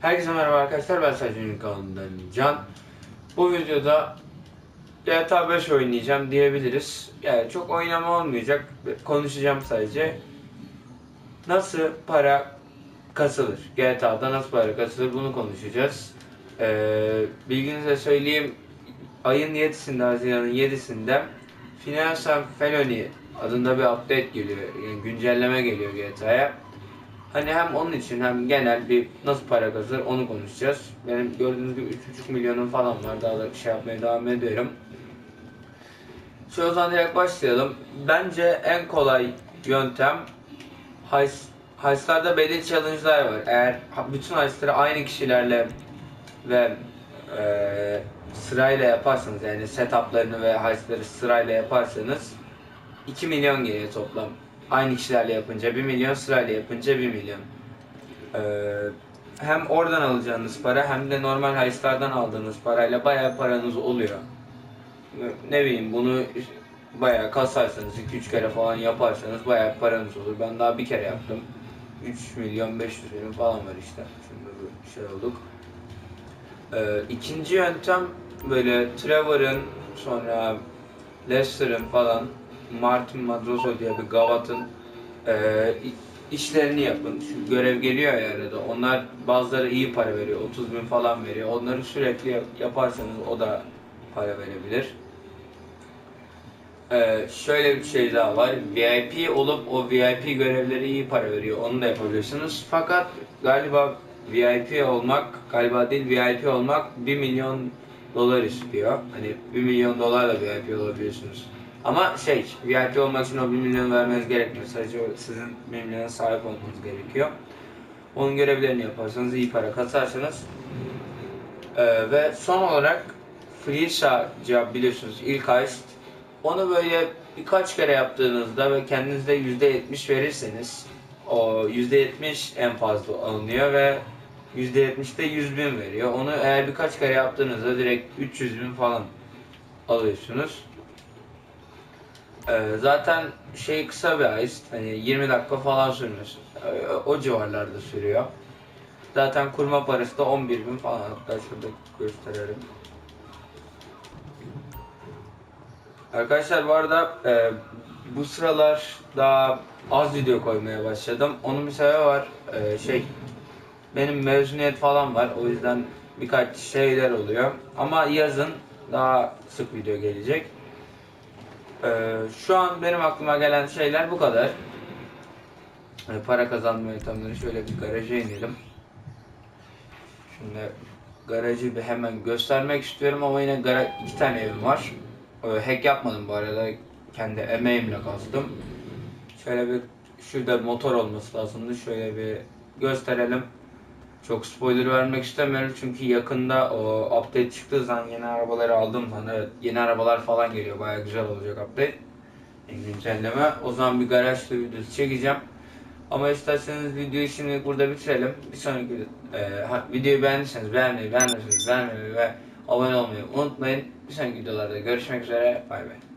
Herkese merhaba arkadaşlar ben Selçuk'un kanalından Can. Bu videoda GTA 5 oynayacağım diyebiliriz. Yani çok oynama olmayacak. Konuşacağım sadece. Nasıl para kasılır? GTA'da nasıl para kasılır bunu konuşacağız. Ee, bilginize söyleyeyim. Ayın 7'sinde, Haziran'ın 7'sinde Financial Felony adında bir update geliyor. Yani güncelleme geliyor GTA'ya. Hani hem onun için hem genel bir nasıl para kazanır onu konuşacağız. Benim gördüğünüz gibi 3,5 milyonum falan var. Daha da şey yapmaya devam ediyorum. Şu o zaman direkt başlayalım. Bence en kolay yöntem heist, heistlarda belli challenge'lar var. Eğer bütün heistleri aynı kişilerle ve eee, sırayla yaparsanız yani setuplarını ve heistleri sırayla yaparsanız 2 milyon geliyor toplam. Aynı kişilerle yapınca 1 milyon, sırayla yapınca 1 milyon. Ee, hem oradan alacağınız para hem de normal heistlerden aldığınız parayla bayağı paranız oluyor. Ne bileyim bunu bayağı kasarsanız 2-3 kere falan yaparsanız bayağı paranız olur. Ben daha bir kere yaptım. 3 milyon 500 bin falan var işte. Şimdi bir şey olduk. Ee, ikinci yöntem böyle Trevor'ın sonra Lester'ın falan Martin Madroso diye bir gavatın e, işlerini yapın. Şu görev geliyor ya arada. Onlar bazıları iyi para veriyor. 30 bin falan veriyor. Onları sürekli yap- yaparsanız o da para verebilir. Ee, şöyle bir şey daha var. VIP olup o VIP görevleri iyi para veriyor. Onu da yapabilirsiniz. Fakat galiba VIP olmak, galiba değil VIP olmak 1 milyon dolar istiyor. Hani 1 milyon dolarla VIP olabiliyorsunuz. Ama şey, VIP olmak için o 1 milyon vermeniz gerekmiyor. Sadece sizin 1 milyona sahip olmanız gerekiyor. Onun görevlerini yaparsanız iyi para kasarsanız. Ee, ve son olarak Frisha cevap biliyorsunuz ilk heist. Onu böyle birkaç kere yaptığınızda ve kendinizde %70 verirseniz o %70 en fazla alınıyor ve %70'de 100 bin veriyor. Onu eğer birkaç kere yaptığınızda direkt 300 bin falan alıyorsunuz. Ee, zaten şey kısa bir heist. Hani 20 dakika falan sürmüyor. Ee, O civarlarda sürüyor. Zaten kurma parası da 11 bin falan. Hatta şurada gösterelim. Arkadaşlar bu arada e, bu sıralar daha az video koymaya başladım. Onun bir sebebi var. E, şey benim mezuniyet falan var. O yüzden birkaç şeyler oluyor. Ama yazın daha sık video gelecek. E, şu an benim aklıma gelen şeyler bu kadar. E, para kazanma yöntemleri şöyle bir garaja inelim. Şimdi garajı bir hemen göstermek istiyorum ama yine gara iki tane evim var. Ee, hack yapmadım bu arada. Kendi emeğimle kazdım. Şöyle bir şurada motor olması lazımdı. Şöyle bir gösterelim. Çok spoiler vermek istemiyorum çünkü yakında o update çıktığı zaman yeni arabaları aldım zaman evet yeni arabalar falan geliyor. Baya güzel olacak update. Güncelleme. O zaman bir garaj videosu çekeceğim. Ama isterseniz videoyu şimdi burada bitirelim. Bir sonraki e, videoyu beğendiyseniz beğenmeyi, beğendiyseniz beğenmeyi ve abone olmayı unutmayın. Bir sonraki videolarda görüşmek üzere. Bay bay.